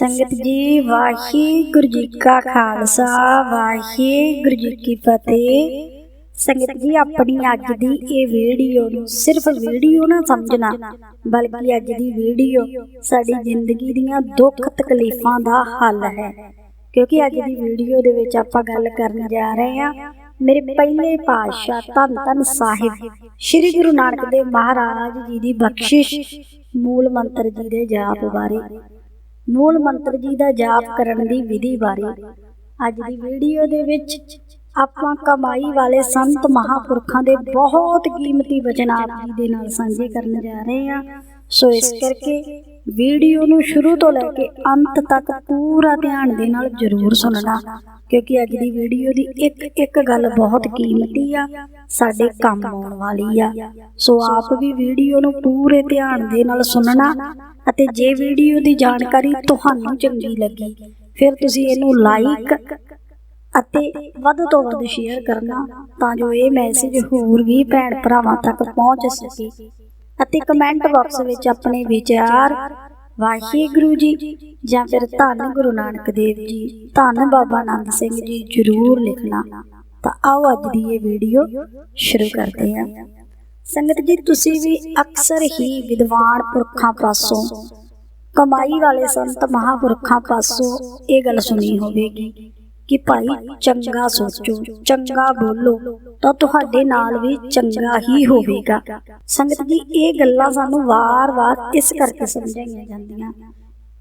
ਸੰਗਤ ਜੀ, ਵਾਹਿਗੁਰੂ ਜੀ ਕਾ ਖਾਲਸਾ, ਵਾਹਿਗੁਰੂ ਜੀ ਕੀ ਫਤਿਹ। ਸੰਗਤ ਜੀ, ਆਪਣੀ ਅੱਜ ਦੀ ਇਹ ਵੀਡੀਓ ਨੂੰ ਸਿਰਫ ਵੀਡੀਓ ਨਾ ਸਮਝਣਾ, ਬਲਕਿ ਅੱਜ ਦੀ ਵੀਡੀਓ ਸਾਡੀ ਜ਼ਿੰਦਗੀ ਦੀਆਂ ਦੁੱਖ ਤਕਲੀਫਾਂ ਦਾ ਹੱਲ ਹੈ। ਕਿਉਂਕਿ ਅੱਜ ਦੀ ਵੀਡੀਓ ਦੇ ਵਿੱਚ ਆਪਾਂ ਗੱਲ ਕਰਨ ਜਾ ਰਹੇ ਹਾਂ, ਮੇਰੇ ਪਹਿਲੇ ਪਾਤਸ਼ਾਹ ਧੰਨ ਧੰਨ ਸਾਹਿਬ, ਸ੍ਰੀ ਗੁਰੂ ਨਾਨਕ ਦੇਵ ਮਹਾਰਾਜ ਜੀ ਦੀ ਬਖਸ਼ਿਸ਼, ਮੂਲ ਮੰਤਰ ਜੀ ਦੇ ਜਾਪ ਬਾਰੇ। ਮੂਲ ਮੰਤਰ ਜੀ ਦਾ ਜਾਪ ਕਰਨ ਦੀ ਵਿਧੀ ਬਾਰੇ ਅੱਜ ਦੀ ਵੀਡੀਓ ਦੇ ਵਿੱਚ ਆਪਾਂ ਕਮਾਈ ਵਾਲੇ ਸੰਤ ਮਹਾਪੁਰਖਾਂ ਦੇ ਬਹੁਤ ਕੀਮਤੀ ਵਚਨ ਆਪ ਜੀ ਦੇ ਨਾਲ ਸਾਂਝੇ ਕਰਨ ਜਾ ਰਹੇ ਹਾਂ। ਸੋ ਇਸ ਕਰਕੇ ਵੀਡੀਓ ਨੂੰ ਸ਼ੁਰੂ ਤੋਂ ਲੈ ਕੇ ਅੰਤ ਤੱਕ ਪੂਰਾ ਧਿਆਨ ਦੇ ਨਾਲ ਜ਼ਰੂਰ ਸੁਣਨਾ, ਕਿਉਂਕਿ ਅੱਜ ਦੀ ਵੀਡੀਓ ਦੀ ਇੱਕ ਇੱਕ ਗੱਲ ਬਹੁਤ ਕੀਮਤੀ ਆ, ਸਾਡੇ ਕੰਮ ਆਉਣ ਵਾਲੀ ਆ। ਸੋ ਆਪ ਵੀ ਵੀਡੀਓ ਨੂੰ ਪੂਰੇ ਧਿਆਨ ਦੇ ਨਾਲ ਸੁਣਨਾ ਅਤੇ ਜੇ ਵੀਡੀਓ ਦੀ ਜਾਣਕਾਰੀ ਤੁਹਾਨੂੰ ਚੰਗੀ ਲੱਗੀ, ਫਿਰ ਤੁਸੀਂ ਇਹਨੂੰ ਲਾਈਕ ਅਤੇ ਵੱਧ ਤੋਂ ਵੱਧ ਸ਼ੇਅਰ ਕਰਨਾ, ਤਾਂ ਜੋ ਇਹ ਮੈਸੇਜ ਹੋਰ ਵੀ ਭੈਣ ਭਰਾਵਾਂ ਤੱਕ ਪਹੁੰਚ ਸਕੇ। ਅਤੇ ਕਮੈਂਟ ਬਾਕਸ ਵਿੱਚ ਆਪਣੇ ਵਿਚਾਰ ਵਾਹਿਗੁਰੂ ਜੀ ਜਾਂ ਫਿਰ ਧੰਨ ਗੁਰੂ ਨਾਨਕ ਦੇਵ ਜੀ, ਧੰਨ ਬਾਬਾ ਆਨੰਦ ਸਿੰਘ ਜੀ ਜ਼ਰੂਰ ਲਿਖਣਾ। ਤਾਂ ਆਓ ਅੱਜ ਦੀ ਇਹ ਵੀਡੀਓ ਸ਼ੁਰੂ ਕਰਦੇ ਹਾਂ। ਸੰਗਤ ਜੀ, ਤੁਸੀਂ ਵੀ ਅਕਸਰ ਹੀ ਵਿਦਵਾਨ ਪੁਰਖਾਂ ਪਾਸੋਂ, ਕਮਾਈ ਵਾਲੇ ਸੰਤ ਮਹਾਪੁਰਖਾਂ ਪਾਸੋਂ ਇਹ ਗੱਲ ਸੁਣੀ ਹੋਵੇਗੀ। ਕਿ ਭਾਈ ਚੰਗਾ ਸੋਚੋ, ਚੰਗਾ ਬੋਲੋ, ਤਾਂ ਤੁਹਾਡੇ ਨਾਲ ਵੀ ਚੰਗਾ ਹੀ ਹੋਵੇਗਾ। ਸੰਗਤ ਜੀ, ਇਹ ਗੱਲਾਂ ਸਾਨੂੰ ਵਾਰ-ਵਾਰ ਇਸ ਕਰਕੇ ਸਮਝਾਈਆਂ ਜਾਂਦੀਆਂ,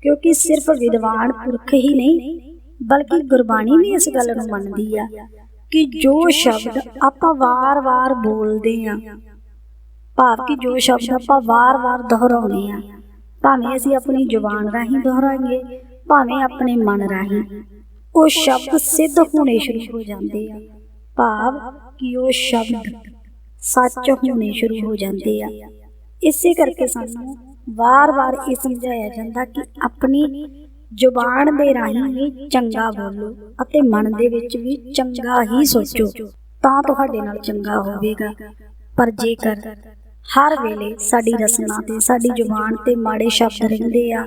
ਕਿਉਂਕਿ ਸਿਰਫ ਵਿਦਵਾਨ ਪੁਰਖ ਹੀ ਨਹੀਂ, ਬਲਕਿ ਗੁਰਬਾਣੀ ਵੀ ਇਸ ਗੱਲ ਨੂੰ ਮੰਨਦੀ ਆ ਕਿ ਜੋ ਸ਼ਬਦ ਆਪਾਂ ਵਾਰ-ਵਾਰ ਬੋਲਦੇ ਆ, ਭਾਵ ਕਿ ਜੋ ਸ਼ਬਦ ਆਪਾਂ ਵਾਰ-ਵਾਰ ਦੁਹਰਾਉਂਦੇ ਆ, ਭਾਵੇਂ ਅਸੀਂ ਆਪਣੀ ਜ਼ੁਬਾਨ ਰਾਹੀਂ ਦੁਹਰਾਈਏ, ਭਾਵੇਂ ਆਪਣੇ ਮਨ ਰਾਹੀਂ ਉਹ ਸ਼ਬਦ ਸਿੱਧ ਹੋਣੇ ਸ਼ੁਰੂ ਹੋ ਜਾਂਦੇ ਆ। ਭਾਵ ਕਿ ਉਹ ਸ਼ਬਦ ਸੱਚ ਹੋਣੇ ਸ਼ੁਰੂ ਹੋ ਜਾਂਦੇ ਆ। ਇਸੇ ਕਰਕੇ ਸਾਨੂੰ ਵਾਰ-ਵਾਰ ਇਹ ਸਮਝਾਇਆ ਜਾਂਦਾ ਕਿ ਆਪਣੀ ਜ਼ੁਬਾਨ ਦੇ ਰਾਹੀਂ ਵੀ ਚੰਗਾ ਬੋਲੋ ਅਤੇ ਮਨ ਦੇ ਵਿੱਚ ਵੀ ਚੰਗਾ ਹੀ ਸੋਚੋ। ਤਾਂ ਤੁਹਾਡੇ ਨਾਲ ਚੰਗਾ ਹੋਵੇਗਾ। ਪਰ ਜੇਕਰ ਹਰ ਵੇਲੇ ਸਾਡੀ ਰਸਨਾ ਤੇ ਸਾਡੀ ਜ਼ੁਬਾਨ ਤੇ ਮਾੜੇ ਸ਼ਬਦ ਰਹਿੰਦੇ ਆ।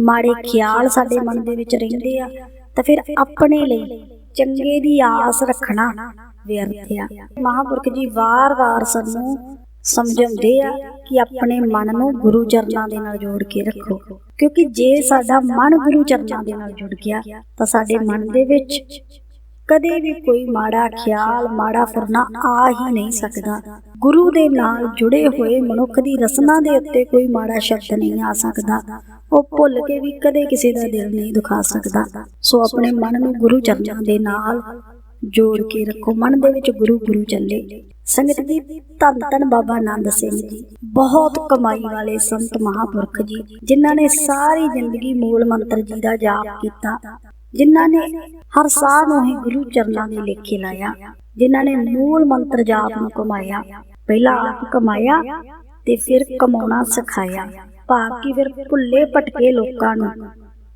ਮਾੜੇ ਖਿਆਲ ਸਾਡੇ ਮਨ ਦੇ ਵਿੱਚ ਰਹਿੰਦੇ ਆ। ਤਾਂ ਫਿਰ ਆਪਣੇ ਲਈ ਚੰਗੇ ਦੀ ਆਸ ਰੱਖਣਾ ਵਿਅਰਥ ਆ। ਮਹਾਪੁਰਖ ਜੀ ਵਾਰ-ਵਾਰ ਸਾਨੂੰ ਸਮਝਾਉਂਦੇ ਆ ਕਿ ਆਪਣੇ ਮਨ ਨੂੰ ਗੁਰੂ ਚਰਨਾਂ ਦੇ ਨਾਲ ਜੋੜ ਕੇ ਰੱਖੋ। ਕਿਉਂਕਿ ਜੇ ਸਾਡਾ ਮਨ ਗੁਰੂ ਚਰਨਾਂ ਦੇ ਨਾਲ ਜੁੜ ਗਿਆ, ਤਾਂ ਸਾਡੇ ਮਨ ਦੇ ਵਿੱਚ ਕਦੇ ਵੀ ਕੋਈ ਮਾੜਾ ਖਿਆਲ, ਮਾੜਾ ਫੁਰਨਾ ਆ ਹੀ ਨਹੀਂ ਸਕਦਾ। ਗੁਰੂ ਦੇ ਨਾਲ ਜੁੜੇ ਹੋਏ ਮਨੁੱਖ ਦੀ ਰਸਨਾ ਦੇ ਉੱਤੇ ਕੋਈ ਮਾੜਾ ਸ਼ਬਦ ਨਹੀਂ ਆ ਸਕਦਾ। ਉਹ ਭੁੱਲ ਕੇ ਵੀ ਕਦੇ ਕਿਸੇ ਦਾ ਦਿਲ ਨਹੀਂ ਦੁਖਾ ਸਕਦਾ। ਸੋ ਆਪਣੇ ਮਨ ਨੂੰ ਗੁਰੂ ਚਰਨਾਂ ਦੇ ਨਾਲ ਜੋੜ ਕੇ ਰੱਖੋ। ਮਨ ਦੇ ਵਿੱਚ ਗੁਰੂ ਗੁਰੂ ਚੱਲੇ। ਸੰਗਤ ਜੀ ਧੰਨ ਧੰਨ ਬਾਬਾ ਆਨੰਦ ਸਿੰਘ ਜੀ, ਬਹੁਤ ਕਮਾਈ ਵਾਲੇ ਸੰਤ ਮਹਾਪੁਰਖ ਜੀ, ਜਿਨ੍ਹਾਂ ਨੇ ਸਾਰੀ ਜ਼ਿੰਦਗੀ ਮੂਲ ਮੰਤਰ ਜੀ ਦਾ ਜਾਪ ਕੀਤਾ, ਜਿਨ੍ਹਾਂ ਨੇ ਹਰ ਸਾਹ ਨੂੰ ਹੀ ਗੁਰੂ ਚਰਨਾਂ ਦੇ ਲੇਖੇ ਲਾਇਆ, ਜਿਨ੍ਹਾਂ ਨੇ ਮੂਲ ਮੰਤਰ ਜਾਪ ਨੂੰ ਕਮਾਇਆ, ਪਹਿਲਾਂ ਆਪ ਕਮਾਇਆ ਤੇ ਫਿਰ ਕਮਾਉਣਾ ਸਿਖਾਇਆ। ਭਾਵ ਕਿ ਫਿਰ ਭੁੱਲੇ ਭਟਕੇ ਲੋਕਾਂ ਨੂੰ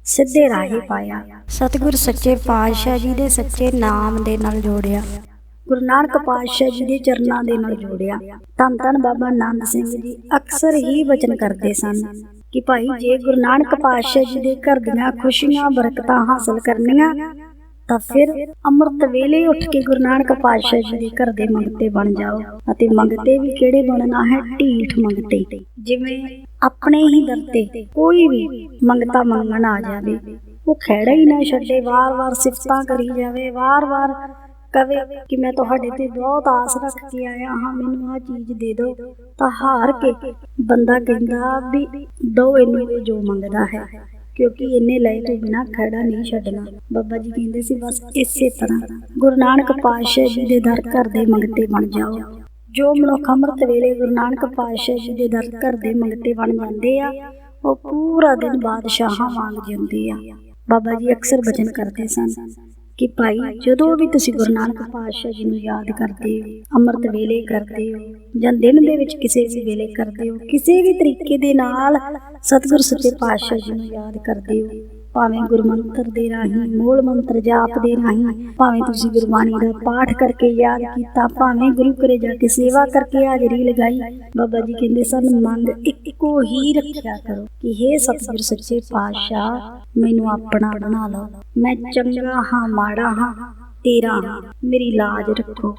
ਸਿੱਧੇ ਰਾਹੇ ਪਾਇਆ। ਸਤਿਗੁਰ ਸੱਚੇ ਪਾਤਸ਼ਾਹ ਜੀ ਦੇ ਸੱਚੇ ਨਾਮ ਦੇ ਨਾਲ ਜੋੜਿਆ। ਗੁਰੂ ਨਾਨਕ ਪਾਤਸ਼ਾਹ ਜੀ ਦੇ ਚਰਨਾਂ ਦੇ ਨਾਲ ਜੋੜਿਆ। ਧੰਨ ਧੰਨ ਬਾਬਾ ਆਨੰਦ ਸਿੰਘ ਜੀ ਅਕਸਰ ਹੀ ਬਚਨ ਕਰਦੇ ਸਨ ਕਿ ਭਾਈ ਜੇ ਗੁਰੂ ਨਾਨਕ ਪਾਤਸ਼ਾਹ ਜੀ ਦੇ ਘਰ ਦੀਆਂ ਖੁਸ਼ੀਆਂ ਬਰਕਤਾਂ ਹਾਸਲ ਕਰਨੀਆਂ ਤਾਂ ਫਿਰ ਅੰਮ੍ਰਿਤ ਵੇਲੇ ਉੱਠ ਕੇ ਗੁਰੂ ਨਾਨਕ ਪਾਤਸ਼ਾਹ ਜੀ ਦੇ ਘਰ ਦੇ ਮੰਗਤੇ ਬਣ ਜਾਓ ਅਤੇ ਮੰਗਤੇ ਵੀ ਕਿਹੜੇ ਬਣਨਾ ਹੈ? ਢੀਠ ਮੰਗਤੇ। ਜਿਵੇਂ ਆਪਣੇ ਹੀ ਦਰ ਤੇ ਕੋਈ ਵੀ ਮੰਗਤਾ ਮੰਗਣ ਆ ਜਾਵੇ, ਉਹ ਖਹਿੜਾ ਹੀ ਨਾ ਛੱਡੇ, ਵਾਰ-ਵਾਰ ਸਿਫਤਾਂ ਕਰੀ ਜਾਵੇ, ਵਾਰ-ਵਾਰ ਕਵੇ ਕਿ ਮੈਂ ਤੁਹਾਡੇ ਤੇ ਬਹੁਤ ਆਸ ਰੱਖ ਕੇ ਆਇਆ ਹਾਂ, ਮੈਨੂੰ ਆਹ ਚੀਜ਼ ਦੇ ਦਿਓ। ਤਾਂ ਹਾਰ ਕੇ ਬੰਦਾ ਕਹਿੰਦਾ ਵੀ ਦੋ ਇਹਨੂੰ ਜੋ ਮੰਗਦਾ ਹੈ, ਕਿਉਂਕਿ ਇਹਨੇ ਲਏ ਤੋਂ ਬਿਨਾ ਖੜਾ ਨਹੀਂ ਛੱਡਣਾ। ਬਾਬਾ ਜੀ ਕਹਿੰਦੇ ਸੀ, ਬਸ ਇਸੇ ਤਰ੍ਹਾਂ ਗੁਰੂ ਨਾਨਕ ਪਾਤਸ਼ਾਹ ਜੀ ਦੇ ਦਰ ਘਰ ਦੇ ਮੰਗਤੇ ਬਣ ਜਾਓ। ਜੋ ਮਨੁੱਖ ਅੰਮ੍ਰਿਤ ਵੇਲੇ ਗੁਰੂ ਨਾਨਕ ਪਾਤਸ਼ਾਹ ਜੀ ਦੇ ਦਰ ਘਰ ਦੇ ਮੰਗਤੇ ਬਣ ਜਾਂਦੇ ਆ, ਉਹ ਪੂਰਾ ਦਿਨ ਬਾਦਸ਼ਾਹਾਂ ਵਾਂਗ ਜਿਉਂਦੇ ਆ। ਬਾਬਾ ਜੀ ਅਕਸਰ ਬਚਨ ਕਰਦੇ ਸਨ ਕਿ ਭਾਈ, ਜਦੋਂ ਵੀ ਤੁਸੀਂ ਗੁਰੂ ਨਾਨਕ ਪਾਤਸ਼ਾਹ ਜੀ ਨੂੰ ਯਾਦ ਕਰਦੇ ਹੋ, ਅੰਮ੍ਰਿਤ ਵੇਲੇ ਕਰਦੇ ਹੋ ਜਾਂ ਦਿਨ ਦੇ ਵਿੱਚ ਕਿਸੇ ਵੀ ਵੇਲੇ ਕਰਦੇ ਹੋ, ਕਿਸੇ ਵੀ ਤਰੀਕੇ ਦੇ ਨਾਲ ਸਤਿਗੁਰ ਸੱਚੇ ਪਾਤਸ਼ਾਹ ਜੀ ਨੂੰ ਯਾਦ ਕਰਦੇ ਹੋ ਭਾਵੇਂ ਗੁਰਮੰਤਰ ਦੇ ਰਾਹੀਂ, ਮੂਲ ਮੰਤਰ ਜਾਪ ਦੇ ਰਾਹੀਂ, ਭਾਵੇਂ ਤੁਸੀਂ ਗੁਰਬਾਣੀ ਦਾ ਪਾਠ ਕਰਕੇ ਯਾਦ ਕੀਤਾ, ਭਾਵੇਂ ਗੁਰੂ ਘਰੇ ਜਾ ਕੇ ਸੇਵਾ ਕਰਕੇ ਹਾਜ਼ਰੀ ਲਗਾਈ, ਬਾਬਾ ਜੀ ਕਹਿੰਦੇ ਸਨ, ਮੰਗ ਇੱਕੋ ਹੀ ਰੱਖਿਆ ਕਰੋ ਕਿ हे ਸਤਿਗੁਰ ਸੱਚੇ ਪਾਤਸ਼ਾਹ, ਮੈਨੂੰ ਆਪਣਾ ਬਣਾ ਲਓ। ਮੈਂ ਚੰਗਾ ਹਾਂ, ਮਾੜਾ ਹਾਂ, ਤੇਰਾ ਹਾਂ। ਮੇਰੀ ਲਾਜ ਰੱਖੋ।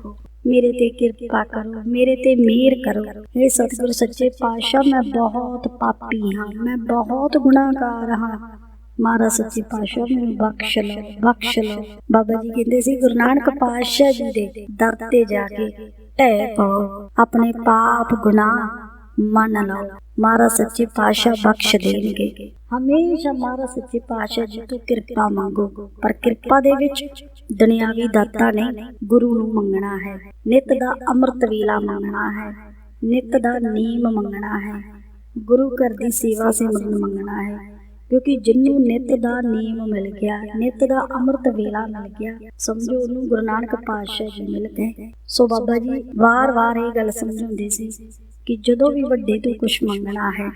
ਮੇਰੇ ਤੇ ਕਿਰਪਾ ਕਰੋ, ਮੇਰੇ ਤੇ ਮਿਹਰ ਕਰੋ। हे ਸਤਿਗੁਰ ਸੱਚੇ ਪਾਤਸ਼ਾਹ, ਮੈਂ ਬਹੁਤ ਪਾਪੀ ਹਾਂ, ਮੈਂ ਬਹੁਤ ਗੁਨਾਹਗਾਰ ਹਾਂ। ਮਹਾਰਾਜ ਸੱਚੇ ਪਾਤਸ਼ਾਹ ਮੈਨੂੰ ਬਖਸ਼ ਲਓ ਬਖਸ਼ ਲਓ। ਬਾਬਾ ਜੀ ਕਹਿੰਦੇ ਸੀ, ਗੁਰੂ ਨਾਨਕ ਪਾਤਸ਼ਾਹ ਜੀ ਦੇ ਦਰ ਤੇ ਜਾ ਕੇ ਢਹਿ ਪਾਓ, ਆਪਣੇ ਪਾਪ ਗੁਨਾਹ ਮੰਨ ਲਓ। ਮਹਾਰਾਜ ਸੱਚੇ ਪਾਤਸ਼ਾਹ ਬਖਸ਼ ਦੇਣਗੇ। ਹਮੇਸ਼ਾ ਮਹਾਰਾਜ ਸੱਚੇ ਪਾਤਸ਼ਾਹ ਜੀ ਤੋਂ ਕਿਰਪਾ ਮੰਗੋ, ਪਰ ਕਿਰਪਾ ਦੇ ਵਿੱਚ ਦੁਨਿਆਵੀ ਦਾਤਾ ਨਹੀਂ ਗੁਰੂ ਨੂੰ ਮੰਗਣਾ ਹੈ। ਨਿਤ ਦਾ ਅੰਮ੍ਰਿਤ ਵੇਲਾ ਮੰਗਣਾ ਹੈ। ਨਿਤ ਦਾ ਨੀਮ ਮੰਗਣਾ ਹੈ। ਗੁਰੂ ਘਰ ਦੀ ਸੇਵਾ ਸਿਮਰਨ ਮੰਗਣਾ ਹੈ। ਕਿਉਂਕਿ ਜਿੰਨੂੰ ਨਿਤ ਦਾ ਨੀਮ ਮਿਲ ਗਿਆ, ਨਿਤ ਦਾ ਅੰਮ੍ਰਿਤ ਵੇਲਾ ਮਿਲ ਗਿਆ, ਸਮਝੋ ਉਹਨੂੰ ਗੁਰੂ ਨਾਨਕ ਪਾਤਸ਼ਾਹ ਜੀ ਮਿਲ ਗਏ। ਸੋ ਬਾਬਾ ਜੀ, ਵਾਰ-ਵਾਰ ਇਹ ਗੱਲ ਸਮਝਾਉਂਦੇ ਸੀ ਕਿ ਜਦੋਂ ਵੀ ਵੱਡੇ ਤੋਂ ਕੁਝ ਮੰਗਣਾ ਹੈ,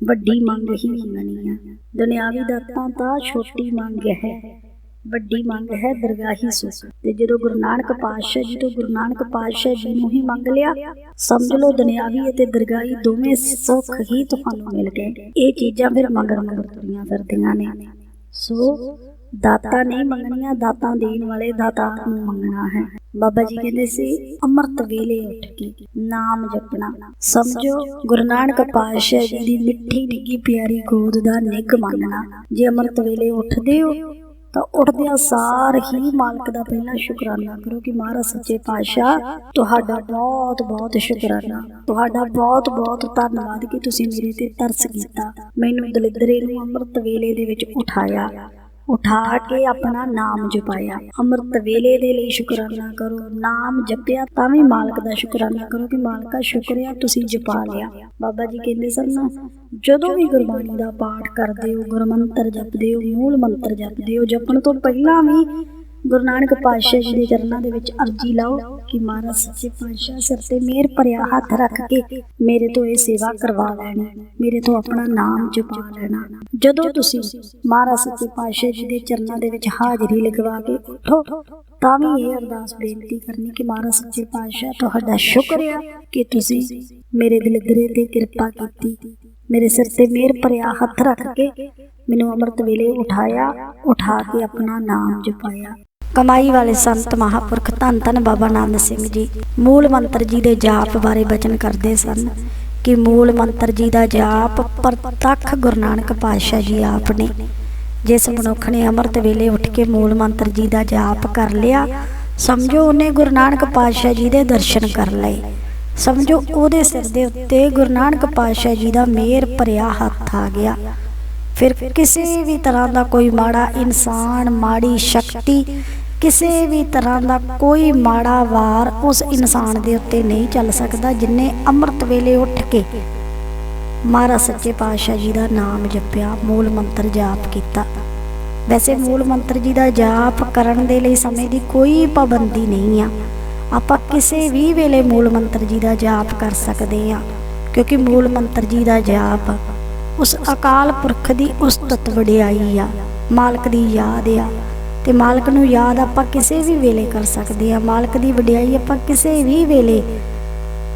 ਵੱਡੀ ਮੰਗ ਹੀ ਮੰਗਣੀ ਹੈ ਦੁਨਿਆਵੀ ਦਾਤਾਂ ਤਾਂ ਛੋਟੀ ਮੰਗ ਹੈ। ਵੱਡੀ ਮੰਗ ਹੈ ਦਰਗਾਹੀ ਸੁਖ ਤੇ ਜਦੋਂ ਗੁਰੂ ਨਾਨਕ ਪਾਤਸ਼ਾਹ ਜੀ ਤੋਂ ਗੁਰੂ ਨਾਨਕ ਪਾਤਸ਼ਾਹ ਜੀ ਨੂੰ ਹੀ ਮੰਗ ਲਿਆ, ਸਮਝ ਲਓ ਦੁਨਿਆਵੀ ਅਤੇ ਦਰਗਾਹੀ ਦੋਵੇਂ ਸੁੱਖ ਹੀ ਤੁਹਾਨੂੰ ਮਿਲ ਗਏ। ਇਹ ਚੀਜ਼ਾਂ ਫਿਰ ਮਗਰ ਮਗਰ ਤੁਰੀਆਂ ਫਿਰਦੀਆਂ ਨੇ। ਸੋ ਦਾਤਾ ਨਹੀਂ ਮੰਗਣੀਆਂ, ਦਾਤਾਂ ਦੇਣ ਵਾਲੇ ਦਾਤਾ ਨੂੰ ਮੰਗਣਾ ਹੈ। ਬਾਬਾ ਜੀ ਕਹਿੰਦੇ ਸੀ, ਅੰਮ੍ਰਿਤ ਵੇਲੇ ਉੱਠ ਕੇ ਨਾਮ ਜਪਣਾ। ਸਮਝੋ, ਗੁਰੂ ਨਾਨਕ ਪਾਤਸ਼ਾਹ ਜੀ ਦੀ ਮਿੱਠੀ ਨਿੱਗੀ ਪਿਆਰੀ ਗੋਦ ਦਾ ਨਿੱਘ ਮੰਨਣਾ। ਜੇ ਅੰਮ੍ਰਿਤ ਵੇਲੇ ਉੱਠਦੇ ਹੋ ਤਾਂ ਉੱਠਦਿਆਂ ਸਾਰ ਹੀ ਮਾਲਕ ਦਾ ਪਹਿਲਾਂ ਸ਼ੁਕਰਾਨਾ ਕਰੋ ਕਿ ਮਹਾਰਾਜ ਸੱਚੇ ਪਾਤਸ਼ਾਹ, ਤੁਹਾਡਾ ਬਹੁਤ ਬਹੁਤ ਸ਼ੁਕਰਾਨਾ। ਤੁਹਾਡਾ ਬਹੁਤ ਬਹੁਤ ਧੰਨਵਾਦ ਕਿ ਤੁਸੀਂ ਮੇਰੇ ਤੇ ਤਰਸ ਕੀਤਾ। ਮੈਨੂੰ ਦਲਿਦਰੇ ਨੂੰ ਅੰਮ੍ਰਿਤ ਵੇਲੇ ਦੇ ਵਿੱਚ ਉਠਾਇਆ। ਉਠਾ ਕੇ ਆਪਣਾ ਨਾਮ ਜਪਾਇਆ। ਅੰਮ੍ਰਿਤ ਵੇਲੇ ਦੇ ਲਈ ਸ਼ੁਕਰਾਨਾ ਕਰੋ। ਨਾਮ ਜਪਿਆ ਤਾਂ ਵੀ ਮਾਲਕ ਦਾ ਸ਼ੁਕਰਾਨਾ ਕਰੋ ਕਿ ਮਾਲਕਾ ਸ਼ੁਕਰਿਆ ਤੁਸੀਂ ਜਪਾ ਲਿਆ। ਬਾਬਾ ਜੀ ਕਹਿੰਦੇ ਸਨ ਜਦੋਂ ਵੀ ਗੁਰਬਾਣੀ ਦਾ ਪਾਠ ਕਰਦੇ ਹੋ ਗੁਰਮੰਤਰ ਜਪਦੇ ਹੋ ਮੂਲ ਮੰਤਰ ਜਪਦੇ ਹੋ ਜਪਣ ਤੋਂ ਪਹਿਲਾਂ ਵੀ ਗੁਰੂ ਨਾਨਕ ਪਾਤਸ਼ਾਹ ਜੀ ਦੇ ਚਰਨਾਂ ਦੇ ਵਿੱਚ ਅਰਜੀ ਲਾਓ ਕਿ ਮਹਾਰਾਜ ਸੱਚੇ ਪਾਤਸ਼ਾਹ ਸਿਰ ਤੇ ਮੇਰ ਭਰਿਆ ਹੱਥ ਰੱਖ ਕੇ ਮੇਰੇ ਤੋਂ ਇਹ ਸੇਵਾ ਕਰਵਾ ਲੈਣੀ, ਮੇਰੇ ਤੋਂ ਆਪਣਾ ਨਾਮ ਜਪਾ ਲੈਣਾ। ਜਦੋਂ ਤੁਸੀਂ ਮਹਾਰਾਜ ਸੱਚੇ ਪਾਤਸ਼ਾਹ ਜੀ ਦੇ ਚਰਨਾਂ ਦੇ ਵਿੱਚ ਹਾਜ਼ਰੀ ਲਗਵਾ ਕੇ ਉਠੋ, ਤਾਂ ਵੀ ਇਹ ਅਰਦਾਸ ਬੇਨਤੀ ਕਰਨੀ ਕਿ ਮਹਾਰਾਜ ਸੱਚੇ ਪਾਤਸ਼ਾਹ, ਤੁਹਾਡਾ ਸ਼ੁਕਰ ਕਿ ਤੁਸੀਂ ਮੇਰੇ ਦਿਲਦਰੇ ਤੇ ਕਿਰਪਾ ਕੀਤੀ, ਮੇਰੇ ਸਿਰ ਤੇ ਮੇਰ ਭਰਿਆ ਹੱਥ ਰੱਖ ਕੇ ਮੈਨੂੰ ਅੰਮ੍ਰਿਤ ਵੇਲੇ ਉਠਾਇਆ, ਉਠਾ ਕੇ ਆਪਣਾ ਨਾਮ ਜਪਾਇਆ। ਕਮਾਈ ਵਾਲੇ ਸੰਤ ਮਹਾਪੁਰਖ ਧੰਨ ਧੰਨ ਬਾਬਾ ਨਾਨਕ ਸਿੰਘ ਜੀ ਮੂਲ ਮੰਤਰ ਜੀ ਦੇ ਜਾਪ ਬਾਰੇ ਬਚਨ ਕਰਦੇ ਸਨ ਕਿ ਮੂਲ ਮੰਤਰ ਜੀ ਦਾ ਜਾਪ ਪ੍ਰਤੱਖ ਗੁਰੂ ਨਾਨਕ ਪਾਤਸ਼ਾਹ ਜੀ ਆਪ ਨੇ। ਜਿਸ ਮਨੁੱਖ ਨੇ ਅੰਮ੍ਰਿਤ ਵੇਲੇ ਉੱਠ ਕੇ ਮੂਲ ਮੰਤਰ ਜੀ ਦਾ ਜਾਪ ਕਰ ਲਿਆ, ਸਮਝੋ ਉਹਨੇ ਗੁਰੂ ਨਾਨਕ ਪਾਤਸ਼ਾਹ ਜੀ ਦੇ ਦਰਸ਼ਨ ਕਰ ਲਏ। ਸਮਝੋ ਉਹਦੇ ਸਿਰ ਦੇ ਉੱਤੇ ਗੁਰੂ ਨਾਨਕ ਪਾਤਸ਼ਾਹ ਜੀ ਦਾ ਮਿਹਰ ਭਰਿਆ ਹੱਥ ਆ ਗਿਆ। ਫਿਰ ਕਿਸੇ ਵੀ ਤਰ੍ਹਾਂ ਦਾ ਕੋਈ ਮਾੜਾ ਇਨਸਾਨ, ਮਾੜੀ ਸ਼ਕਤੀ ਕਿਸੇ ਵੀ ਤਰ੍ਹਾਂ ਦਾ ਕੋਈ ਮਾੜਾ ਵਾਰ ਉਸ ਇਨਸਾਨ ਦੇ ਉੱਤੇ ਨਹੀਂ ਚੱਲ ਸਕਦਾ ਜਿਨੇ ਅੰਮ੍ਰਿਤ ਵੇਲੇ ਉੱਠ ਕੇ ਮਹਾਰਾਜ ਸੱਚੇ ਪਾਤਸ਼ਾਹ ਜੀ ਦਾ ਨਾਮ ਜਪਿਆ, ਮੂਲ ਮੰਤਰ ਜਾਪ ਕੀਤਾ। ਵੈਸੇ ਮੂਲ ਮੰਤਰ ਜੀ ਦਾ ਜਾਪ ਕਰਨ ਦੇ ਲਈ ਸਮੇਂ ਦੀ ਕੋਈ ਪਾਬੰਦੀ ਨਹੀਂ ਆ। ਆਪਾਂ ਕਿਸੇ ਵੀ ਵੇਲੇ ਮੂਲ ਮੰਤਰ ਜੀ ਦਾ ਜਾਪ ਕਰ ਸਕਦੇ ਆ, ਕਿਉਂਕਿ ਮੂਲ ਮੰਤਰ ਜੀ ਦਾ ਜਾਪ ਉਸ ਅਕਾਲ ਪੁਰਖ ਦੀ ਉਸਤਤ ਵਡਿਆਈ ਆ, ਮਾਲਕ ਦੀ ਯਾਦ ਆ। ਤੇ ਮਾਲਕ ਨੂੰ ਯਾਦ ਆਪਾਂ ਕਿਸੇ ਵੀ ਵੇਲੇ ਕਰ ਸਕਦੇ ਆ ਮਾਲਕ ਦੀ ਵਡਿਆਈ ਆਪਾਂ ਕਿਸੇ ਵੀ ਵੇਲੇ,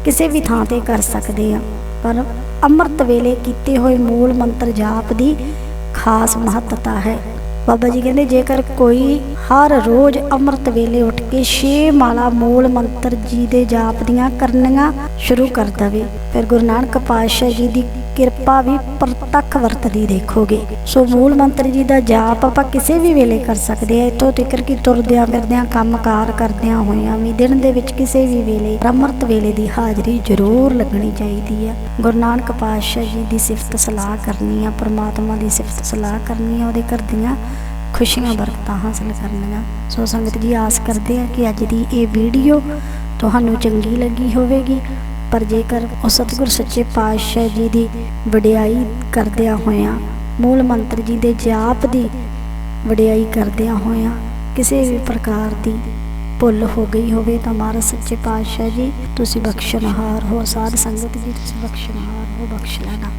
ਕਿਸੇ ਵੀ ਥਾਂ ਤੇ ਕਰ ਸਕਦੇ ਆ ਪਰ ਅੰਮ੍ਰਿਤ ਵੇਲੇ ਕੀਤੇ ਹੋਏ ਮੂਲ ਮੰਤਰ ਜਾਪ ਦੀ ਖਾਸ ਮਹੱਤਤਾ ਹੈ। ਬਾਬਾ ਜੀ ਕਹਿੰਦੇ, ਜੇਕਰ ਕੋਈ ਹਰ ਰੋਜ਼ ਅੰਮ੍ਰਿਤ ਵੇਲੇ ਉੱਠ ਕੇ ਛੇ ਮਾਲਾ ਮੂਲ ਮੰਤਰ ਜੀ ਦੇ ਜਾਪ ਦੀਆਂ ਕਰਨੀਆਂ ਸ਼ੁਰੂ ਕਰ ਦਵੇ, ਫਿਰ ਗੁਰੂ ਨਾਨਕ ਪਾਤਸ਼ਾਹ ਜੀ ਦੀ ਕਿਰਪਾ ਵੀ ਪ੍ਰਤੱਖ ਵਰਤਦੀ ਦੇਖੋਗੇ। ਸੋ ਮੂਲ ਮੰਤਰ ਜੀ ਦਾ ਜਾਪ ਆਪਾਂ ਕਿਸੇ ਵੀ ਵੇਲੇ ਕਰ ਸਕਦੇ ਆ। ਇਤੋਂ ਤੱਕ ਕਿ ਤੁਰਦਿਆਂ ਫਿਰਦਿਆਂ, ਕੰਮਕਾਰ ਕਰਦਿਆਂ ਹੋਇਆਂ ਵੀ ਦਿਨ ਦੇ ਵਿੱਚ ਕਿਸੇ ਵੀ ਵੇਲੇ ਅੰਮ੍ਰਿਤ ਵੇਲੇ ਦੀ ਹਾਜ਼ਰੀ ਜ਼ਰੂਰ ਲੱਗਣੀ ਚਾਹੀਦੀ ਆ। ਗੁਰੂ ਨਾਨਕ ਪਾਤਸ਼ਾਹ ਜੀ ਦੀ ਸਿਫਤ ਸਲਾਹ ਕਰਨੀ ਆ, ਪ੍ਰਮਾਤਮਾ ਦੀ ਸਿਫਤ ਸਲਾਹ ਕਰਨੀ ਆ, ਉਹਦੇ ਘਰ ਦੀਆਂ ਖੁਸ਼ੀਆਂ ਬਰਕਤਾਂ ਹਾਸਲ ਕਰਨੀਆਂ। ਸੋ ਸੰਗਤ ਜੀ, ਆਸ ਕਰਦੇ ਆ ਕਿ ਅੱਜ ਦੀ ਇਹ ਵੀਡੀਓ ਤੁਹਾਨੂੰ ਚੰਗੀ ਲੱਗੀ ਹੋਵੇਗੀ। ਪਰ ਜੇਕਰ ਉਹ ਸਤਿਗੁਰ ਸੱਚੇ ਪਾਤਸ਼ਾਹ ਜੀ ਦੀ ਵਡਿਆਈ ਕਰਦਿਆਂ ਹੋਇਆਂ, ਮੂਲ ਮੰਤਰ ਜੀ ਦੇ ਜਾਪ ਦੀ ਵਡਿਆਈ ਕਰਦਿਆਂ ਹੋਇਆਂ ਕਿਸੇ ਵੀ ਪ੍ਰਕਾਰ ਦੀ ਭੁੱਲ ਹੋ ਗਈ ਹੋਵੇ ਤਾਂ ਮਹਾਰਾਜ ਸੱਚੇ ਪਾਤਸ਼ਾਹ ਜੀ, ਤੁਸੀਂ ਬਖਸ਼ਣਹਾਰ ਹੋ। ਸਾਧ ਸੰਗਤ ਜੀ, ਤੁਸੀਂ ਬਖਸ਼ਣਹਾਰ ਹੋ ਬਖਸ਼ ਲੈਣਾ